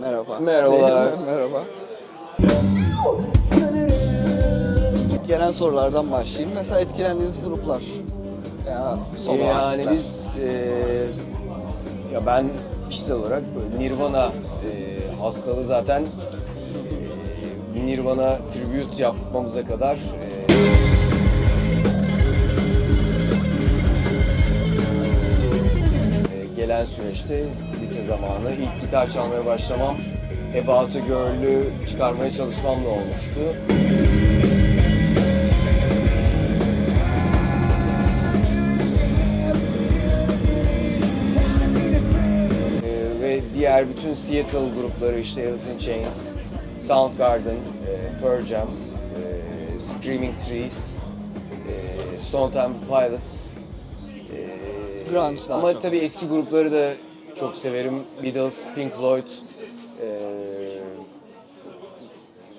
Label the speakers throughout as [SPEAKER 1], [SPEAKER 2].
[SPEAKER 1] Merhaba.
[SPEAKER 2] Merhabalar.
[SPEAKER 1] Merhaba. Genel sorulardan başlayayım. Mesela etkilendiğiniz gruplar. Ya solo
[SPEAKER 2] yani
[SPEAKER 1] artistler.
[SPEAKER 2] biz e, ya ben kişisel olarak böyle Nirvana e, hastalığı zaten e, Nirvana tribute yapmamıza kadar e, e, gelen süreçte lise zamanı ilk gitar çalmaya başlamam About a Girl'ü çıkarmaya çalışmamla olmuştu. Ee, ve diğer bütün Seattle grupları işte Alice in Chains, Soundgarden, e, Pearl Jam, e, Screaming Trees, e, Stone Temple Pilots. e,
[SPEAKER 1] Grunge
[SPEAKER 2] Ama tabii eski grupları da çok severim. Beatles, Pink Floyd. e,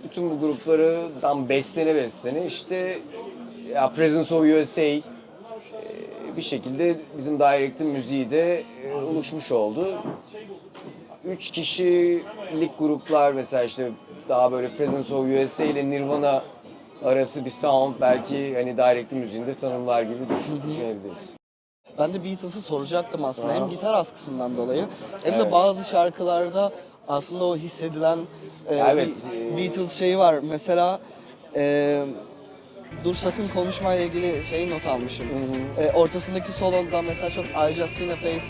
[SPEAKER 2] bütün bu gruplardan beslene beslene işte ya Presence of USA e, bir şekilde bizim Direct'in müziği de e, oluşmuş oldu. Üç kişilik gruplar mesela işte daha böyle Presence of USA ile Nirvana arası bir sound belki hani Direct'in müziğinde tanımlar gibi düşün, düşünebiliriz.
[SPEAKER 1] Ben de Beatles'ı soracaktım aslında. Hem gitar askısından dolayı hem de bazı şarkılarda aslında o hissedilen e,
[SPEAKER 2] Evet,
[SPEAKER 1] bir Beatles şeyi var. Mesela e, Dur Sakın Konuşma ile ilgili şeyi not almışım. E, ortasındaki solonda mesela çok I Just Seen a Face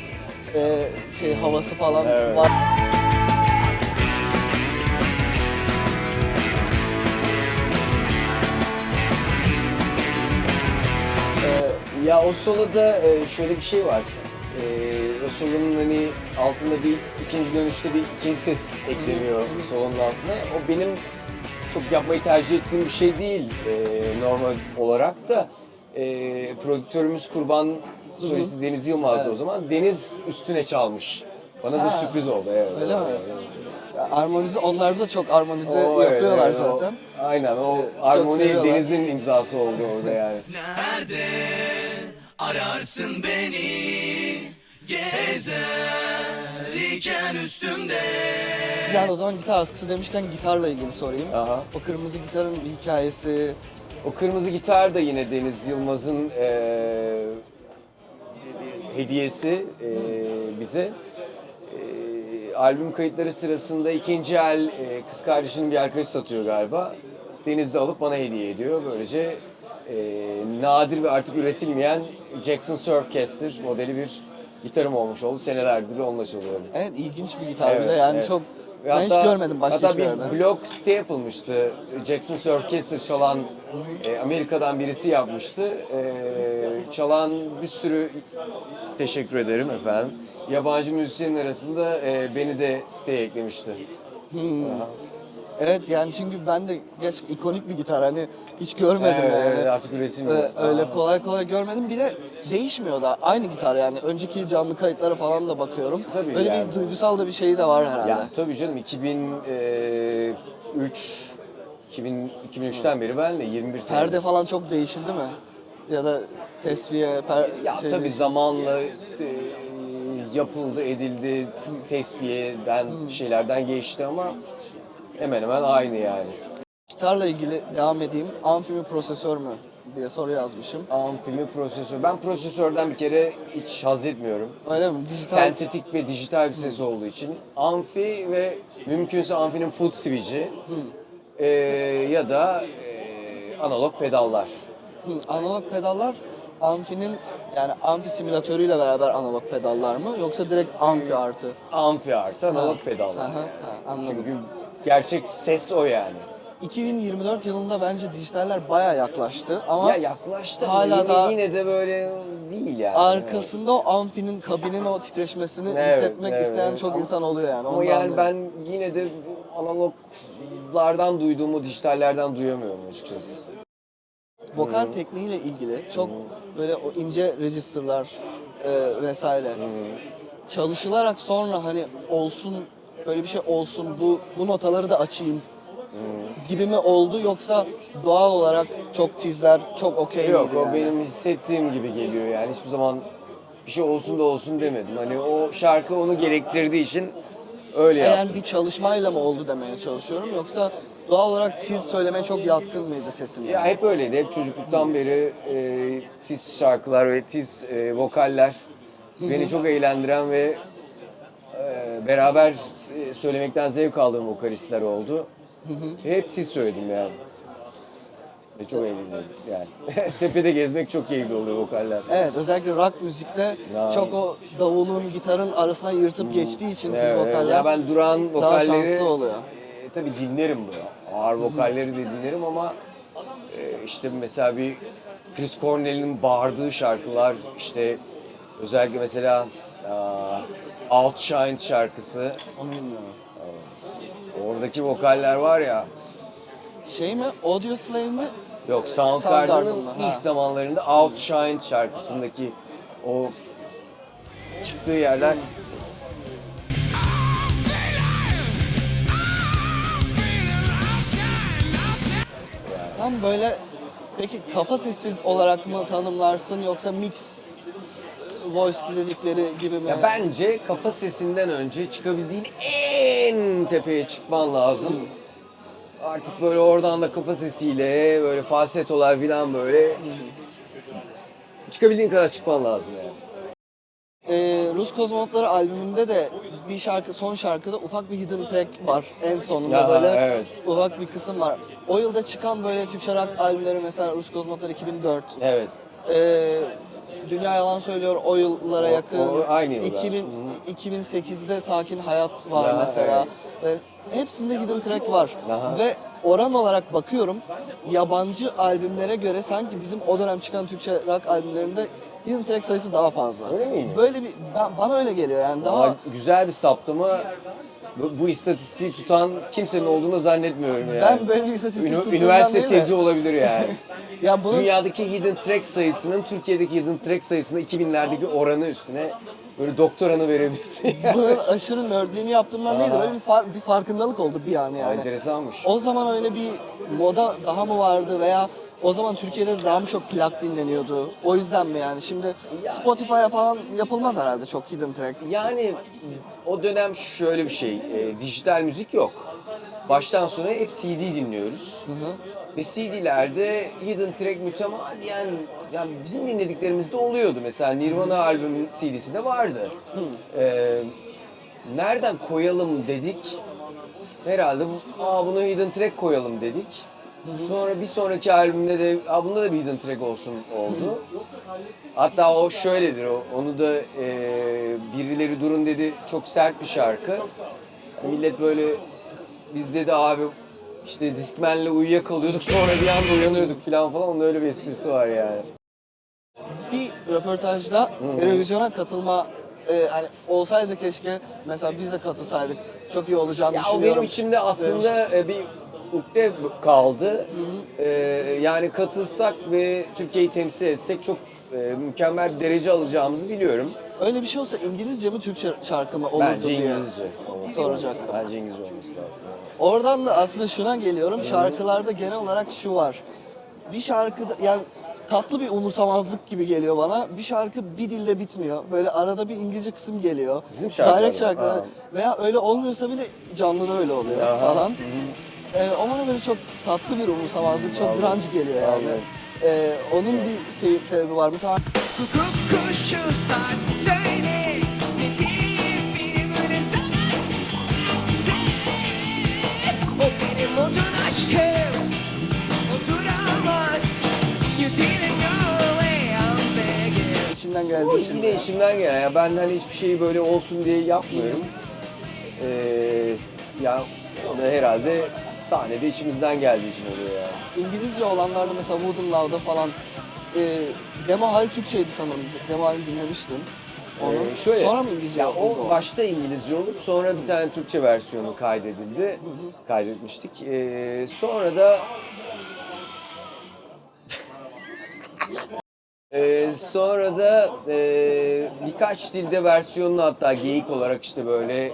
[SPEAKER 1] e, şey havası falan var.
[SPEAKER 2] Ya o soloda e, şöyle bir şey var. E, o solonun hani altında bir ikinci dönüşte bir ikinci ses ekleniyor solonun altına. O benim çok yapmayı tercih ettiğim bir şey değil e, normal olarak da. E, prodüktörümüz Kurban solisti Deniz Yılmaz'dı o zaman. Deniz üstüne çalmış. Bana
[SPEAKER 1] Ha.
[SPEAKER 2] sürpriz oldu. Evet,
[SPEAKER 1] Öyle mi?
[SPEAKER 2] evet, evet.
[SPEAKER 1] armonize, onlar da çok armonize
[SPEAKER 2] O, evet,
[SPEAKER 1] yapıyorlar
[SPEAKER 2] evet, o-
[SPEAKER 1] zaten.
[SPEAKER 2] aynen o
[SPEAKER 1] Evet, çok
[SPEAKER 2] armoni
[SPEAKER 1] seviyorlar.
[SPEAKER 2] Deniz'in imzası oldu orada yani.
[SPEAKER 3] Nerede ararsın beni Gezer iken üstümde
[SPEAKER 1] Güzel o zaman gitar askısı demişken gitarla ilgili sorayım.
[SPEAKER 2] Aha.
[SPEAKER 1] O kırmızı gitarın bir hikayesi.
[SPEAKER 2] O kırmızı gitar da yine Deniz Yılmaz'ın eee, hediyesi eee, bize. Eee, albüm kayıtları sırasında ikinci el eee, kız kardeşinin bir arkadaşı satıyor galiba. Deniz de alıp bana hediye ediyor. Böylece eee, nadir ve artık üretilmeyen Jackson Surfcaster modeli bir gitarım olmuş oldu. Senelerdir onunla çalıyorum.
[SPEAKER 1] Evet ilginç bir gitar bir de
[SPEAKER 2] Evet,
[SPEAKER 1] yani
[SPEAKER 2] evet.
[SPEAKER 1] çok
[SPEAKER 2] Ve
[SPEAKER 1] ben hiç
[SPEAKER 2] hatta-
[SPEAKER 1] görmedim başka
[SPEAKER 2] hatta bir
[SPEAKER 1] yerde.
[SPEAKER 2] blog site yapılmıştı. Jackson Surfcaster çalan e, Amerika'dan birisi yapmıştı. E, çalan bir sürü teşekkür ederim efendim. Yabancı müzisyenin arasında e, beni de siteye eklemişti.
[SPEAKER 1] Evet yani çünkü ben de geç ikonik bir gitar hani hiç görmedim
[SPEAKER 2] Evet,
[SPEAKER 1] yani.
[SPEAKER 2] evet, artık üretilmiyor.
[SPEAKER 1] Ö- öyle kolay kolay görmedim. Bir de değişmiyor da aynı gitar yani. Önceki canlı kayıtlara falan da bakıyorum.
[SPEAKER 2] Tabii
[SPEAKER 1] öyle
[SPEAKER 2] yani.
[SPEAKER 1] bir duygusal da bir şeyi de var herhalde.
[SPEAKER 2] Ya tabii canım 2003 2000, 2003'ten beri ben de 21 sene.
[SPEAKER 1] Perde falan çok değişildi mi? Ya da tesviye, per,
[SPEAKER 2] Ya
[SPEAKER 1] şey
[SPEAKER 2] tabii zamanla e, yapıldı, edildi, tesviyeden bir şeylerden geçti ama hemen hemen aynı yani.
[SPEAKER 1] Gitarla ilgili devam edeyim. Amfi mi prosesör mü diye soru yazmışım.
[SPEAKER 2] Amfimi prosesör. Ben prosesörden bir kere hiç haz etmiyorum.
[SPEAKER 1] Öyle mi? Dijital
[SPEAKER 2] Sentetik ve dijital bir ses olduğu için. Amfi ve mümkünse amfinin foot switch'i e, ya da e, analog pedallar.
[SPEAKER 1] Hı, analog pedallar amfinin yani amfi simülatörüyle beraber analog pedallar mı yoksa direkt amfi artı?
[SPEAKER 2] Amfi artı analog pedallar.
[SPEAKER 1] aha, ha, anladım.
[SPEAKER 2] Çünkü gerçek ses o yani.
[SPEAKER 1] 2024 yılında bence dijitaller baya yaklaştı ama
[SPEAKER 2] Ya yaklaştı ama
[SPEAKER 1] hala
[SPEAKER 2] yine,
[SPEAKER 1] da
[SPEAKER 2] yine de böyle değil yani.
[SPEAKER 1] arkasında o amfinin kabinin o titreşmesini
[SPEAKER 2] Evet,
[SPEAKER 1] hissetmek
[SPEAKER 2] evet.
[SPEAKER 1] isteyen çok
[SPEAKER 2] Ama-
[SPEAKER 1] insan oluyor yani.
[SPEAKER 2] Ama yani
[SPEAKER 1] dolayı.
[SPEAKER 2] ben yine de analoglardan duyduğumu dijitallerden duyamıyorum açıkçası.
[SPEAKER 1] vokal tekniğiyle ilgili çok böyle o ince registerlar e, vesaire çalışılarak sonra hani olsun böyle bir şey olsun bu bu notaları da açayım gibi mi oldu yoksa doğal olarak çok tizler çok okey
[SPEAKER 2] Yok
[SPEAKER 1] miydi
[SPEAKER 2] o
[SPEAKER 1] yani?
[SPEAKER 2] benim hissettiğim gibi geliyor yani hiçbir zaman bir şey olsun da olsun demedim. Hani o şarkı onu gerektirdiği için Öyle yaptım.
[SPEAKER 1] bir çalışmayla mı oldu demeye çalışıyorum yoksa doğal olarak tiz söylemeye çok yatkın mıydı sesin?
[SPEAKER 2] Ya hep öyleydi. Hep çocukluktan beri e, tiz şarkılar ve tiz e, vokaller beni çok eğlendiren ve e, beraber söylemekten zevk aldığım vokalistler oldu. Hep tiz söyledim yani. Ve çok eğlendim yani. Tepede gezmek çok keyifli oluyor vokaller.
[SPEAKER 1] Evet özellikle rock müzikte
[SPEAKER 2] Ya.
[SPEAKER 1] çok o davulun gitarın arasına yırtıp geçtiği için
[SPEAKER 2] Evet,
[SPEAKER 1] vokaller
[SPEAKER 2] Ya ben duran
[SPEAKER 1] daha
[SPEAKER 2] vokalleri
[SPEAKER 1] şanslı oluyor.
[SPEAKER 2] e, tabii dinlerim bu. Ağır vokalleri de dinlerim ama e, işte mesela bir Chris Cornell'in bağırdığı şarkılar işte özellikle mesela aa, Outshine şarkısı
[SPEAKER 1] Onu bilmiyorum.
[SPEAKER 2] oradaki vokaller var ya
[SPEAKER 1] Şey mi? Audio Slave mi?
[SPEAKER 2] yok
[SPEAKER 1] Soundgarden'ın, ha.
[SPEAKER 2] ilk zamanlarında Outshine şarkısındaki o çıktığı yerler
[SPEAKER 1] Tam böyle peki kafa sesi olarak mı tanımlarsın yoksa mix voice dedikleri gibi mi?
[SPEAKER 2] Ya bence kafa sesinden önce çıkabildiğin en tepeye çıkman lazım. Artık böyle oradan da kafa sesiyle böyle falsetolar falan böyle çıkabildiğin kadar çıkman lazım yani.
[SPEAKER 1] Ee, Rus Kozmonotları albümünde de bir şarkı, son şarkıda ufak bir hidden track var en sonunda
[SPEAKER 2] Ya,
[SPEAKER 1] böyle
[SPEAKER 2] evet.
[SPEAKER 1] ufak bir kısım var. O yılda çıkan böyle Türkçe rock albümleri mesela Rus Kozmonotları 2004,
[SPEAKER 2] Evet.
[SPEAKER 1] Ee, Dünya Yalan Söylüyor o yıllara
[SPEAKER 2] O-
[SPEAKER 1] yakın.
[SPEAKER 2] o aynı yıllar.
[SPEAKER 1] 2000, 2008'de Sakin Hayat var
[SPEAKER 2] Aha,
[SPEAKER 1] mesela. Ve hepsinde hidden track var.
[SPEAKER 2] Aha.
[SPEAKER 1] Ve oran olarak bakıyorum yabancı albümlere göre sanki bizim o dönem çıkan Türkçe rock albümlerinde hidden track sayısı daha fazla.
[SPEAKER 2] Öyle miymiş?
[SPEAKER 1] Böyle bir ben, bana öyle geliyor yani daha
[SPEAKER 2] Ama güzel bir saptama. Bu, bu istatistiği tutan kimsenin olduğunu zannetmiyorum yani.
[SPEAKER 1] ben böyle bir istatistik
[SPEAKER 2] Ünü- üniversite tezi olabilir yani.
[SPEAKER 1] ya bunun
[SPEAKER 2] Dünyadaki hidden track sayısının Türkiye'deki hidden track sayısının 2000'lerdeki oranı üstüne böyle doktoranı verebilirsin.
[SPEAKER 1] bunun aşırı nerdliğini yaptığımdan değil de böyle bir, far- bir farkındalık oldu bir an yani.
[SPEAKER 2] Enteresanmış.
[SPEAKER 1] O zaman öyle bir moda daha mı vardı veya o zaman Türkiye'de de daha mı çok plak dinleniyordu? O yüzden mi yani? Şimdi Spotify'a falan yapılmaz herhalde çok hidden track.
[SPEAKER 2] Yani o dönem şöyle bir şey, e, dijital müzik yok. Baştan sona hep CD dinliyoruz. Ve CD'lerde hidden track mütemadiyen yani bizim dinlediklerimizde oluyordu. Mesela Nirvana albümün CD'sinde vardı. E, nereden koyalım dedik. Herhalde bu- aa bunu hidden track koyalım dedik. Sonra bir sonraki albümde de aa bunda da bir hidden track olsun oldu. Hatta o şöyledir, o, onu da e, birileri durun dedi çok sert bir şarkı. Millet böyle biz dedi abi işte Discman'le uyuyakalıyorduk sonra bir anda uyanıyorduk falan falan onun öyle bir esprisi var yani.
[SPEAKER 1] Röportajda televizyona katılma e, hani olsaydı keşke mesela biz de katılsaydık çok iyi olacağını
[SPEAKER 2] Ya o
[SPEAKER 1] düşünüyorum.
[SPEAKER 2] benim içimde aslında e, bir ukde kaldı. E, yani katılsak ve Türkiye'yi temsil etsek çok e, mükemmel bir derece alacağımızı biliyorum.
[SPEAKER 1] Öyle bir şey olsa İngilizce mi Türkçe şarkı mı olurdu
[SPEAKER 2] Bence
[SPEAKER 1] diye
[SPEAKER 2] İngilizce olması
[SPEAKER 1] soracaktım.
[SPEAKER 2] lazım. Bence İngilizce olması lazım.
[SPEAKER 1] Oradan da aslında şuna geliyorum. Şarkılarda genel olarak şu var. Bir şarkıda yani tatlı bir umursamazlık gibi geliyor bana. Bir şarkı bir dilde bitmiyor. Böyle arada bir İngilizce kısım geliyor.
[SPEAKER 2] Bizim şarkılarda
[SPEAKER 1] Direct şarkılar.
[SPEAKER 2] ha.
[SPEAKER 1] Veya öyle olmuyorsa bile canlıda öyle oluyor
[SPEAKER 2] Aha.
[SPEAKER 1] falan. Ee, o bana böyle çok tatlı bir umursamazlık, çok
[SPEAKER 2] Vallahi.
[SPEAKER 1] grunge geliyor yani.
[SPEAKER 2] Vallahi.
[SPEAKER 1] Ee, onun bir se- sebebi var mı? Tamam.
[SPEAKER 4] Hukuk kuşu
[SPEAKER 1] İçinden geldiği için.
[SPEAKER 2] yine içimden gelen. Ya ben hani hiçbir şeyi böyle olsun diye yapmıyorum. Ee, ya o da herhalde sahnede içimizden geldiği için oluyor yani.
[SPEAKER 1] İngilizce olanlarda mesela Wooden Love'da falan e, demo hali Türkçeydi sanırım. Demo halini dinlemiştim. Onu.
[SPEAKER 2] Ee, şöyle,
[SPEAKER 1] Sonra mı İngilizce
[SPEAKER 2] ya
[SPEAKER 1] oldu
[SPEAKER 2] o başta İngilizce olup sonra bir tane Türkçe versiyonu kaydedildi. Kaydetmiştik. Ee, sonra da Ee, sonra da e, birkaç dilde versiyonunu hatta geyik olarak işte böyle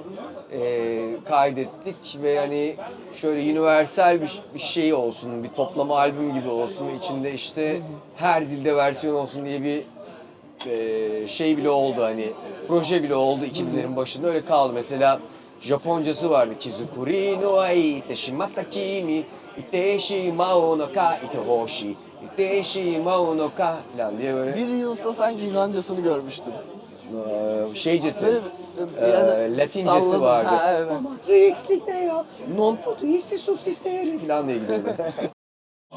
[SPEAKER 2] e, kaydettik ve hani şöyle universal bir, bir şey olsun, bir toplama albüm gibi olsun içinde işte her dilde versiyon olsun diye bir e, şey bile oldu hani proje bile oldu 2000'lerin başında öyle kaldı. Mesela Japoncası vardı. Kizukuri no ai teshimatta kimi ite shimau no ka ite hoshi ite shimau no ka falan diye böyle
[SPEAKER 1] Bir yılsa sanki Yunancasını görmüştüm.
[SPEAKER 2] eee, şeycesi,
[SPEAKER 1] Böyle
[SPEAKER 2] eee, Latincesi
[SPEAKER 1] salladım.
[SPEAKER 2] vardı.
[SPEAKER 1] Ha, evet.
[SPEAKER 2] Matrix'lik ne ya? Non potuisti subsistere falan diye gidiyordu.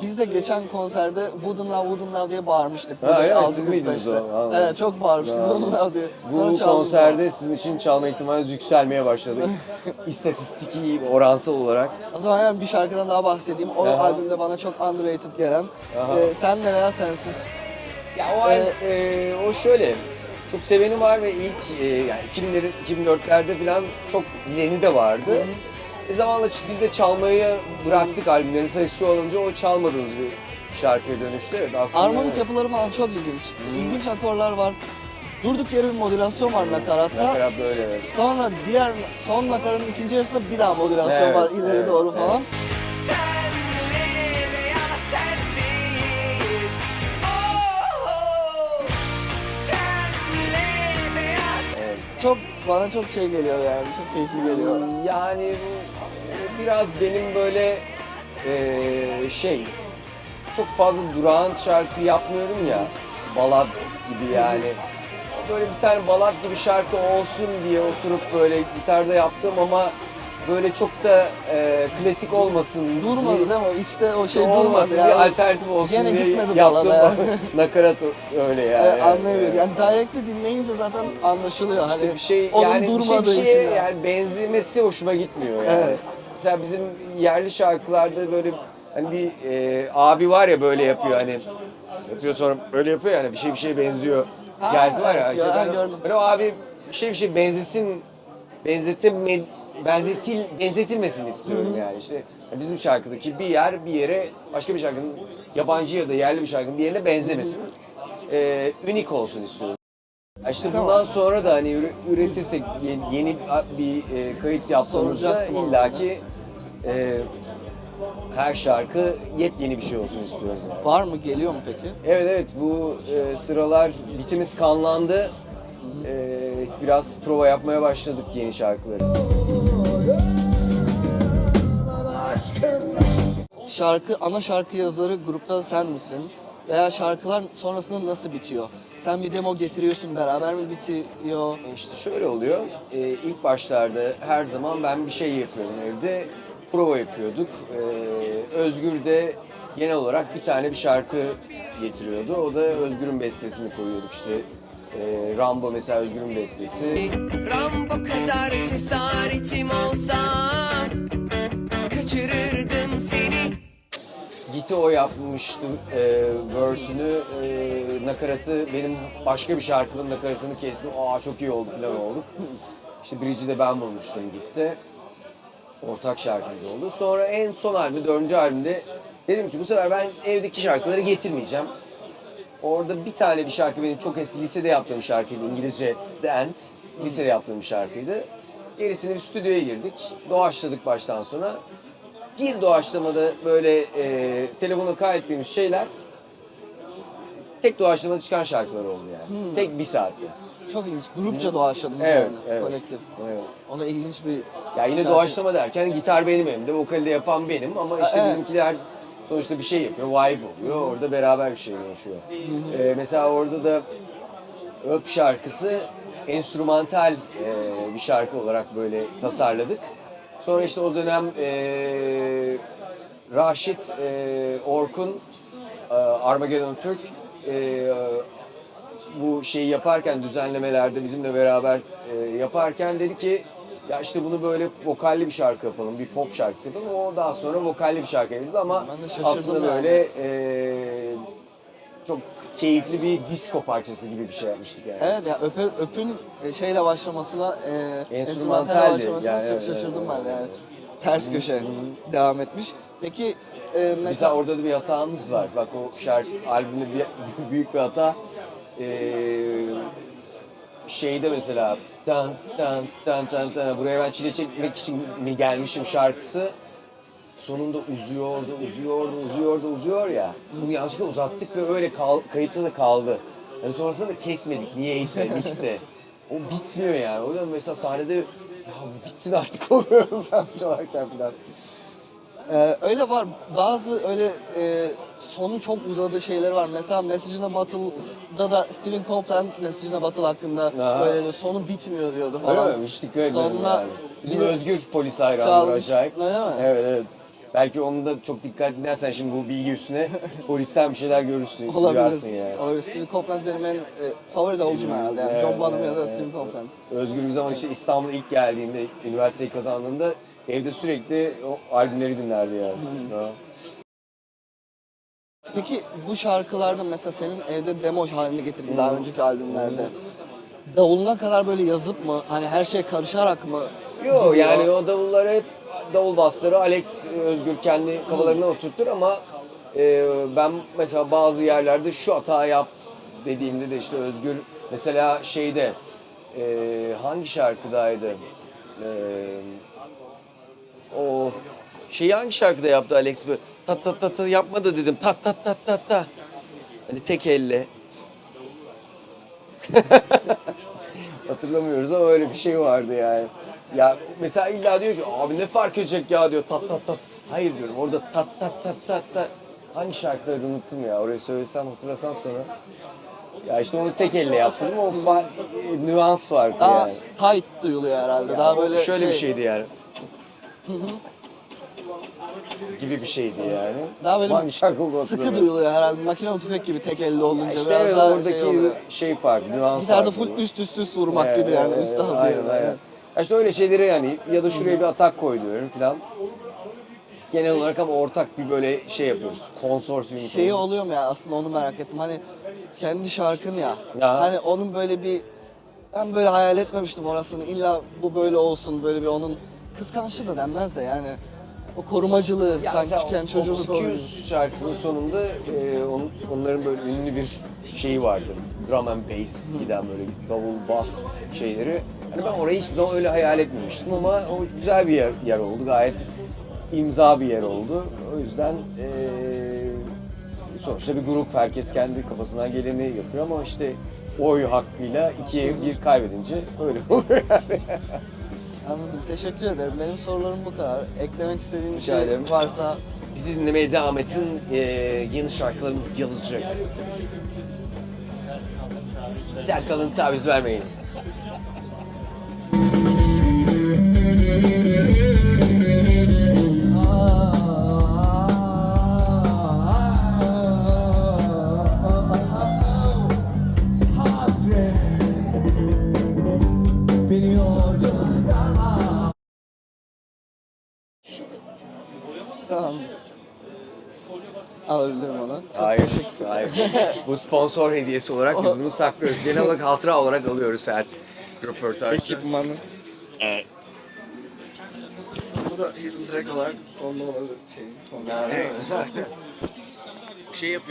[SPEAKER 1] Biz de geçen konserde Wooden Love, Wooden Love diye bağırmıştık.
[SPEAKER 2] Ha, öyle mi? Siz miydiniz o? Anladım.
[SPEAKER 1] Evet çok bağırmıştım Wooden Love diye. Sonra
[SPEAKER 2] Bu
[SPEAKER 1] çaldım
[SPEAKER 2] konserde sizin için çalma ihtimaliniz yükselmeye başladı. İstatistiki oransal olarak.
[SPEAKER 1] O zaman hemen bir şarkıdan daha bahsedeyim. O
[SPEAKER 2] Aha.
[SPEAKER 1] albümde bana çok underrated gelen.
[SPEAKER 2] Aha.
[SPEAKER 1] E, Senle veya Sensiz.
[SPEAKER 2] Ya o ay,
[SPEAKER 1] Ee,
[SPEAKER 2] e, o şöyle. Çok seveni var ve ilk e, yani 2000'lerin 2004'lerde falan çok bileni de vardı. E zamanla biz de çalmayı bıraktık albümlerin sayısı şu olunca o çalmadığımız bir şarkıya dönüştü. Evet aslında.
[SPEAKER 1] Armonik yapıları falan çok ilginç. İlginç akorlar var. Durduk yere bir modülasyon var nakaratta.
[SPEAKER 2] Nakarat böyle evet.
[SPEAKER 1] Sonra diğer son nakaratın ikinci yarısında bir daha modülasyon
[SPEAKER 2] Evet,
[SPEAKER 1] var ileri
[SPEAKER 2] evet,
[SPEAKER 1] doğru
[SPEAKER 2] evet.
[SPEAKER 1] falan.
[SPEAKER 4] Senle
[SPEAKER 1] bana çok şey geliyor yani. Çok keyifli geliyor.
[SPEAKER 2] Yani bu biraz benim böyle e, şey çok fazla durağan şarkı yapmıyorum ya balad gibi yani. Böyle bir tane balad gibi şarkı olsun diye oturup böyle gitarda yaptım ama böyle çok da e, klasik olmasın.
[SPEAKER 1] Durmadı
[SPEAKER 2] diye-
[SPEAKER 1] değil mi? İçte o şey
[SPEAKER 2] olmasın
[SPEAKER 1] durmadı
[SPEAKER 2] bir
[SPEAKER 1] yani.
[SPEAKER 2] alternatif olsun
[SPEAKER 1] Gene
[SPEAKER 2] diye
[SPEAKER 1] gitmedi
[SPEAKER 2] yaptım.
[SPEAKER 1] balada ya.
[SPEAKER 2] Nakarat öyle yani.
[SPEAKER 1] Evet, anlayabiliyoruz. Yani direct'i dinleyince zaten anlaşılıyor.
[SPEAKER 2] İşte
[SPEAKER 1] hani
[SPEAKER 2] bir şey
[SPEAKER 1] onun
[SPEAKER 2] yani bir şey, bir
[SPEAKER 1] durmadığı
[SPEAKER 2] şeye
[SPEAKER 1] için.
[SPEAKER 2] yani benzemesi hoşuma gitmiyor yani.
[SPEAKER 1] Evet.
[SPEAKER 2] Mesela bizim yerli şarkılarda böyle hani bir e, abi var ya böyle yapıyor hani yapıyor sonra böyle yapıyor yani bir şey bir şeye benziyor. Hikayesi var ya.
[SPEAKER 1] evet,
[SPEAKER 2] işte ben, ben o abi bir şey bir şey benzesin benzetme benzetil benzetilmesini istiyorum yani işte bizim şarkıdaki bir yer bir yere başka bir şarkının yabancı ya da yerli bir şarkının bir yerine benzemesin. Ee, unik olsun istiyorum. İşte bundan sonra da hani üre- üretirsek yeni, yeni bir e, kayıt yaptığımızda
[SPEAKER 1] Soracaktım
[SPEAKER 2] illaki e, her şarkı yepyeni bir şey olsun istiyorum.
[SPEAKER 1] Var mı? Geliyor mu peki?
[SPEAKER 2] Evet evet bu e, sıralar bitimiz kanlandı. E, biraz prova yapmaya başladık yeni şarkıları.
[SPEAKER 1] Şarkı, ana şarkı yazarı grupta sen misin? Veya şarkılar sonrasında nasıl bitiyor? Sen bir demo getiriyorsun, beraber mi bitiyor?
[SPEAKER 2] E İşte şöyle oluyor. E, ilk başlarda her zaman ben bir şey yapıyordum evde. Prova yapıyorduk. E, Özgür de genel olarak bir tane bir şarkı getiriyordu. O da Özgür'ün bestesini koyuyorduk işte. E, Rambo mesela Özgür'ün bestesi.
[SPEAKER 4] Rambo kadar cesaretim olsa Kaçırırdım seni
[SPEAKER 2] Giti o yapmıştı e, verse'ünü, e, nakaratı benim başka bir şarkının nakaratını kestim. Aa çok iyi oldu falan olduk. İşte Bridge'i de ben bulmuştum gitti. Ortak şarkımız oldu. Sonra en son albüm, dördüncü albümde dedim ki bu sefer ben evdeki şarkıları getirmeyeceğim. Orada bir tane bir şarkı benim çok eski lisede yaptığım şarkıydı. İngilizce The Ant. Lisede yaptığım bir şarkıydı. Gerisini bir stüdyoya girdik. Doğaçladık baştan sona. Bir doğaçlamada böyle e, telefona kaydettiğimiz şeyler tek doğaçlamada çıkan şarkılar oldu yani. Tek bir saatte.
[SPEAKER 1] Çok ilginç. Grupça doğaçladınız
[SPEAKER 2] Evet,
[SPEAKER 1] yani.
[SPEAKER 2] evet.
[SPEAKER 1] Kolektif.
[SPEAKER 2] Evet.
[SPEAKER 1] O da ilginç bir
[SPEAKER 2] Ya yine
[SPEAKER 1] şarkı.
[SPEAKER 2] doğaçlama derken gitar benim elimde, vokali de yapan benim ama işte
[SPEAKER 1] evet.
[SPEAKER 2] bizimkiler sonuçta bir şey yapıyor, vibe oluyor. Orada beraber bir şey oluşuyor. Ee, mesela orada da Öp şarkısı enstrümantal e, bir şarkı olarak böyle tasarladık. Sonra işte o dönem e, Raşit, e, Orkun, e, Armageddon Türk e, bu şeyi yaparken düzenlemelerde bizimle beraber e, yaparken dedi ki ya işte bunu böyle vokalli bir şarkı yapalım, bir pop şarkısı yapalım. O daha sonra vokalli bir şarkı yapıldı ama aslında
[SPEAKER 1] yani.
[SPEAKER 2] böyle e, çok keyifli bir disco parçası gibi bir şey yapmıştık yani.
[SPEAKER 1] Evet ya öpe, öpün e, şeyle başlamasına, e, enstrümantalle başlamasına
[SPEAKER 2] Yani,
[SPEAKER 1] şaşırdım
[SPEAKER 2] evet,
[SPEAKER 1] ben yani.
[SPEAKER 2] evet.
[SPEAKER 1] Ters köşe devam etmiş. Peki e, mesela
[SPEAKER 2] Mesela orada da bir hatamız var. Bak o şarkı albümde bir, büyük bir hata. Ee, şeyde mesela tan tan tan tan tan buraya ben çile çekmek için mi gelmişim şarkısı sonunda uzuyordu, uzuyordu, uzuyordu, uzuyor ya. Bunu yanlışlıkla uzattık ve öyle kal, kayıtta da kaldı. Yani sonrasında da kesmedik niyeyse mixte. O bitmiyor yani. O yüzden mesela sahnede bitsin artık oluyorum ben çalarken falan.
[SPEAKER 1] Ee, öyle var. Bazı öyle e, sonu çok uzadığı şeyler var. Mesela Message in a Bottle'da da Steven Copeland Message in a Bottle hakkında
[SPEAKER 2] Aha.
[SPEAKER 1] böyle sonu bitmiyor diyordu falan.
[SPEAKER 2] Öyle mi? Hiç dikkat etmedim
[SPEAKER 1] Sonuna
[SPEAKER 2] yani. Bizim
[SPEAKER 1] bir
[SPEAKER 2] Özgür polis hayranları
[SPEAKER 1] çalmış.
[SPEAKER 2] acayip.
[SPEAKER 1] Öyle mi?
[SPEAKER 2] Evet evet. Belki onu da çok dikkat edersen şimdi bu bilgi üstüne polisten bir şeyler görürsün, duyarsın
[SPEAKER 1] Olabilir.
[SPEAKER 2] yani.
[SPEAKER 1] Olabilir. Steven Copeland benim en e, favori davulcum herhalde. Yani
[SPEAKER 2] Evet,
[SPEAKER 1] John Bonham ya da
[SPEAKER 2] evet.
[SPEAKER 1] Steven Copeland.
[SPEAKER 2] Özgür bir zaman işte İstanbul'a ilk geldiğinde, üniversiteyi kazandığında evde sürekli o albümleri dinlerdi yani. Ha.
[SPEAKER 1] Peki bu şarkılarda mesela senin evde demo haline getirdiğin daha önceki albümlerde davuluna kadar böyle yazıp mı hani her şey karışarak mı?
[SPEAKER 2] Yok
[SPEAKER 1] gidiyor?
[SPEAKER 2] yani o davulları hep davul basları Alex Özgür kendi kafalarına oturtur ama e, ben mesela bazı yerlerde şu hata yap dediğimde de işte Özgür mesela şeyde e, hangi şarkıdaydı? E, o şeyi hangi şarkıda yaptı Alex tat tat tat tat yapma da dedim tat tat tat tat tat. Hani tek elle. Hatırlamıyoruz ama öyle bir şey vardı yani. Ya mesela illa diyor ki abi ne fark edecek ya diyor tat tat tat. Hayır diyorum orada tat tat tat tat tat. Hangi şarkıları unuttum ya orayı söylesem hatırlasam sana. Ya işte onu tek elle yaptım o ba- nüans vardı
[SPEAKER 1] Daha
[SPEAKER 2] yani.
[SPEAKER 1] tight duyuluyor herhalde. daha böyle
[SPEAKER 2] Şöyle bir
[SPEAKER 1] şey,
[SPEAKER 2] şeydi yani. Gibi bir şeydi yani.
[SPEAKER 1] Daha böyle sıkı
[SPEAKER 2] hatırlamıyorum.
[SPEAKER 1] duyuluyor herhalde. Makinalı tüfek gibi tek elle olunca
[SPEAKER 2] İşte
[SPEAKER 1] biraz
[SPEAKER 2] evet,
[SPEAKER 1] daha
[SPEAKER 2] oradaki
[SPEAKER 1] şey oluyor.
[SPEAKER 2] şey farklı, nüans
[SPEAKER 1] Gitarda
[SPEAKER 2] farklı.
[SPEAKER 1] full üst üst üst vurmak
[SPEAKER 2] Evet,
[SPEAKER 1] gibi yani
[SPEAKER 2] evet,
[SPEAKER 1] üst daha
[SPEAKER 2] aynen,
[SPEAKER 1] diyor.
[SPEAKER 2] aynen. Ya işte öyle şeyleri yani ya da şuraya bir atak koy diyorum falan. Genel olarak ama ortak bir böyle şey yapıyoruz. Konsorsiyum.
[SPEAKER 1] Şeyi oluyor mu ya aslında onu merak ettim. Hani kendi şarkın ya.
[SPEAKER 2] Ya.
[SPEAKER 1] Hani onun böyle bir ben böyle hayal etmemiştim orasını. İlla bu böyle olsun böyle bir onun kıskançlığı da denmez de yani. O korumacılığı
[SPEAKER 2] Ya
[SPEAKER 1] sanki
[SPEAKER 2] mesela
[SPEAKER 1] küçükken çocuğunu koruyor.
[SPEAKER 2] Şarkısının sonunda e, on- onların böyle ünlü bir şeyi vardır. Drum and bass giden böyle davul, bas şeyleri. Hani ben orayı hiçbir zaman öyle hayal etmemiştim ama o güzel bir yer, yer oldu. Gayet imza bir yer oldu. O yüzden e, sonuçta bir grup herkes kendi kafasından geleni yapıyor ama işte oy hakkıyla ikiye bir kaybedince öyle oluyor yani.
[SPEAKER 1] Anladım. Teşekkür ederim. Benim sorularım bu kadar. Eklemek istediğim bir
[SPEAKER 2] Rica
[SPEAKER 1] şey
[SPEAKER 2] ederim.
[SPEAKER 1] varsa
[SPEAKER 2] Bizi dinlemeye devam edin. Ee, yeni şarkılarımız gelecek. Güzel kalın, taviz vermeyin. Sponsor hediyesi olarak biz bunu saklıyoruz. Genel olarak hatıra olarak alıyoruz her röportajda.
[SPEAKER 1] Ekipmanı. Bu da track olarak sonda olabilir şey. Sonda.
[SPEAKER 2] şey yapıyor.